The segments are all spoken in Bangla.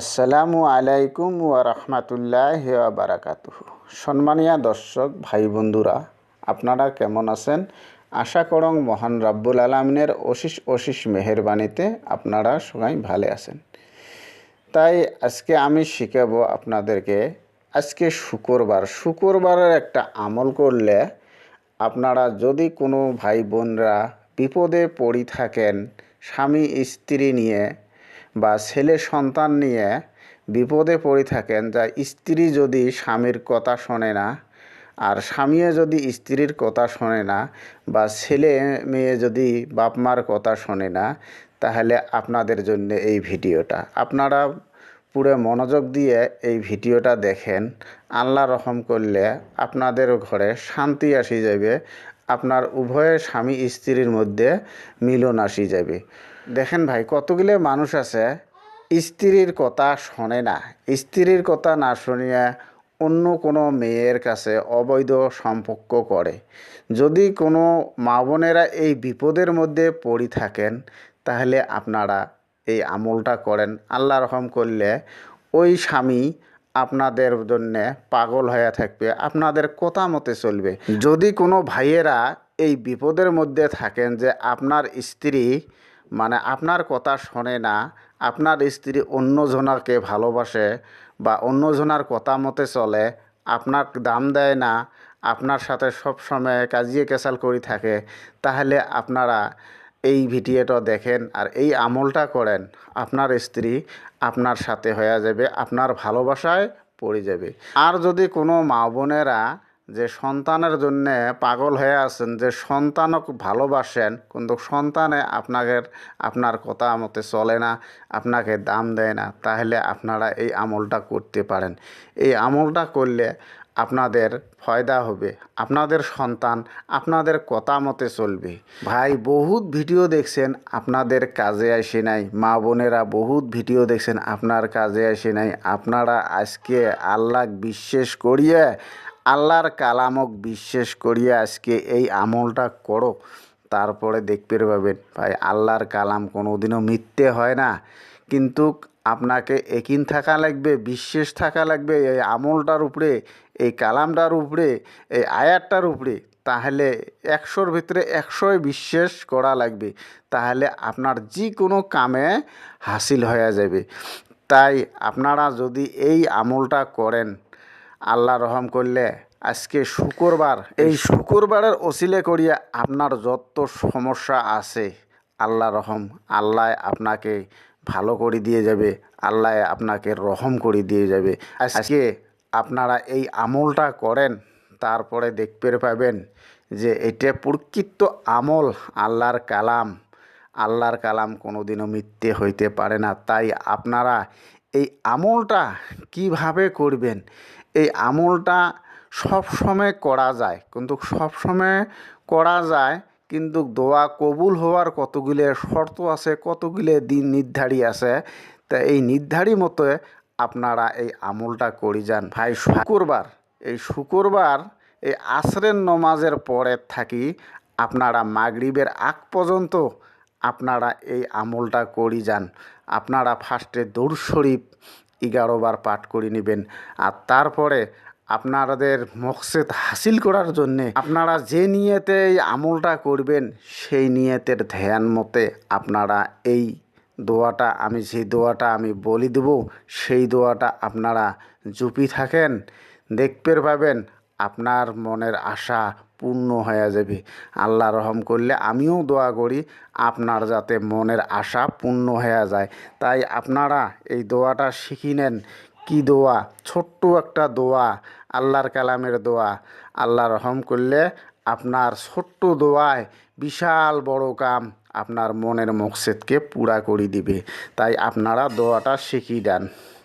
আসসালামু আলাইকুম ওয়া রাহমাতুল্লাহি ওয়া বারাকাতুহু। সম্মানীয় দর্শক, ভাই বন্ধুরা, আপনারা কেমন আছেন? আশা করং মহান রাব্বুল আলমিনের অশিস অশিস মেহেরবানিতে আপনারা সবাই ভালো আছেন। তাই আজকে আমি শিখাবো আপনাদেরকে, আজকে শুক্রবার। শুক্রবারের একটা আমল করলে আপনারা যদি কোনো ভাই বোনরা বিপদে পড়ি থাকেন, স্বামী স্ত্রী নিয়ে বা ছেলে সন্তান নিয়ে বিপদে পড়ে থাকেন, যা স্ত্রী যদি স্বামীর কথা শোনে না আর স্বামীও যদি স্ত্রীর কথা শোনে না বা ছেলে মেয়ে যদি বাপ মার কথা শোনে না, তাহলে আপনাদের জন্য এই ভিডিওটা। আপনারা পুরো মনোযোগ দিয়ে এই ভিডিওটা দেখেন। আল্লাহ রহম করলে আপনাদের ঘরে শান্তি আসি যাবে। আপনার উভয় স্বামী স্ত্রীর মধ্যে মিলন আসি যাবে। দেখেন ভাই, কতগুলো মানুষ আছে, স্ত্রীর কথা শোনে না। স্ত্রীর কথা না শুনিয়ে অন্য কোনো মেয়ের কাছে অবৈধ সম্পর্ক করে। যদি কোনো মা বোনেরা এই বিপদের মধ্যে পড়ি থাকেন, তাহলে আপনারা এই আমলটা করেন। আল্লাহ রহম করলে ওই স্বামী আপনাদের জন্য পাগল হয়ে থাকবে, আপনাদের কথা মতে চলবে। যদি কোনো ভাইয়েরা এই বিপদের মধ্যে থাকেন যে আপনার স্ত্রী মানে আপনার কথা শোনে না, আপনার স্ত্রী অন্যজনাকে ভালোবাসে বা অন্যজনার কথা মতে চলে, আপনার দাম দেয় না, আপনার সাথে সব সময় কাজিয়ে কেসাল করে থাকে, তাহলে আপনারা এই ভিডিওটা দেখেন আর এই আমলটা করেন। আপনার স্ত্রী আপনার সাথে হয়ে যাবে, আপনার ভালোবাসায় পড়ে যাবে। আর যদি কোনো মা বোনেরা যে সন্তানের জন্য পাগল হয়ে আছেন, যে সন্তানক ভালোবাসেন, কিন্তু সন্তানে আপনাকে, আপনার কথা মতে চলে না, আপনাকে দাম দেয় না, তাহলে আপনারা এই আমলটা করতে পারেন। এই আমলটা করলে আপনাদের ফয়দা হবে, আপনাদের সন্তান আপনাদের কথা মতে চলবে। ভাই, বহুত ভিডিও দেখছেন, আপনাদের কাজে আসে নাই। মা বোনেরা বহুত ভিডিও দেখছেন, আপনার কাজে আসে নাই। আপনারা আজকে আল্লাহ বিশ্বাস করিয়ে আল্লাহর কালামক বিশ্বাস করিয়ে আজকে এই আমলটা করো, তারপরে দেখতে পাবেন ভাই, আল্লাহর কালাম কোনো দিনও মিথ্যে হয় না। কিন্তু আপনাকে একিন থাকা লাগবে বিশ্বাস থাকা লাগবে এই আমলটার উপরে, এই কালামটার উপরে, এই আয়াতটার উপরে। তাহলে একশোর ভিতরে একশোই বিশ্বাস করা লাগবে। তাহলে আপনার যে কোনো কামে হাসিল হয়ে যাবে। তাই আপনারা যদি এই আমলটা করেন আল্লাহ রহম করলে আজকে শুক্রবার, এই শুক্রবারের ওসিলে করিয়া আপনার যত সমস্যা আছে, আল্লাহ রহম, আল্লাহ আপনাকে ভালো করে দিয়ে যাবে, আল্লাহ আপনাকে রহম করে দিয়ে যাবে। আজকে আপনারা এই আমলটা করেন, তারপরে দেখতে পাবেন যে এটা প্রকৃত আমল, আল্লাহর কালাম। আল্লাহর কালাম কোনোদিনও মিথ্যে হইতে পারে না। তাই আপনারা এই আমলটা কীভাবে করবেন এই আমলটা সব সময় করা যায়, কিন্তু সব সময় করা যায়, কিন্তু দোয়া কবুল হওয়ার কতগুলো শর্ত আছে, কতগুলো দিন নির্ধারী আছে, তা এই নির্ধারী মতো আপনারা এই আমলটা করি যান। ভাই, শুক্রবার, এই শুক্রবার এই আসরের নমাজের পরে থাকি আপনারা মাগরিবের আগ পর্যন্ত আপনারা এই আমলটা করি যান। আপনারা ফার্স্টে দৌড় শরীফ এগারো বার পাঠ করে নেবেন। আর তারপরে আপনাদের মকসেদ হাসিল করার জন্যে আপনারা যে নিয়েতে এই আমলটা করবেন, সেই নিয়েতের ধ্যান মতে আপনারা এই দোয়াটা, আমি যে দোয়াটা আমি বলি দেব, সেই দোয়াটা আপনারা জুপি থাকেন দেখতে পাবেন। আপনার মনের আশা পূর্ণ হয়ে যাবে। আল্লাহ রহম করলে আমিও দোয়া করি, আপনার যাতে মনের আশা পূর্ণ হয়ে যায়। তাই আপনারা এই দোয়াটা শিখি নেন। কী দোয়া? ছোট্ট একটা দোয়া, আল্লাহর কালামের দোয়া। আল্লাহ রহম করলে আপনার ছোট্ট দোয়ায় বিশাল বড় কাম আপনার মনের মকসেদকে পুরা করে দিবে। তাই আপনারা দোয়াটা শিখিয়ে দেন।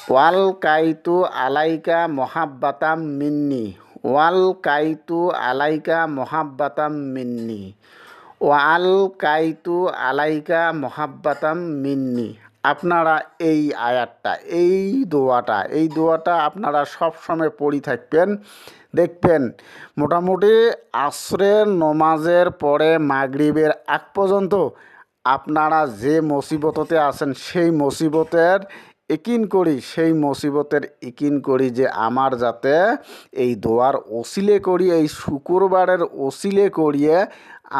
ওয়াল কাইতু আলাইকা মহাব্বাতাম মিন্নি। ওয়াল কাইতু আলাইকা মহাব্বাতাম মিন্নি। ওয়াল কাইতু আলাইকা মহাব্বাতাম মিন্নি। আপনারা এই আয়াতটা, এই দোয়াটা এই দোয়াটা আপনারা সব সময় পড়ি থাকবেন। দেখবেন, মোটামুটি আশ্রের নমাজের পরে মাগরিবের আগ পর্যন্ত আপনারা যে মুসিবততে আছেন, সেই মুসিবতের ইকিন করি, সেই মুসিবতের ইকিন করি যে আমার যাতে এই দোয়ার ওসিলে করি এই শুক্রবারের ওসিলে করিয়ে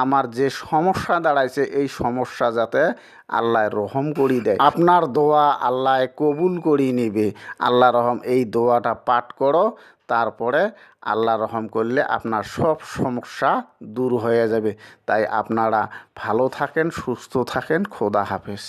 আমার যে সমস্যা দাঁড়াইছে, এই সমস্যা যাতে আল্লাহ রহম করি দেয়। আপনার দোয়া আল্লাহ কবুল করি নিবে। আল্লাহ রহম, এই দোয়াটা পাঠ করো, তারপরে আল্লাহ রহম করলে আপনার সব সমস্যা দূর হয়ে যাবে। তাই আপনারা ভালো থাকেন, সুস্থ থাকেন, খোদা হাফেজ।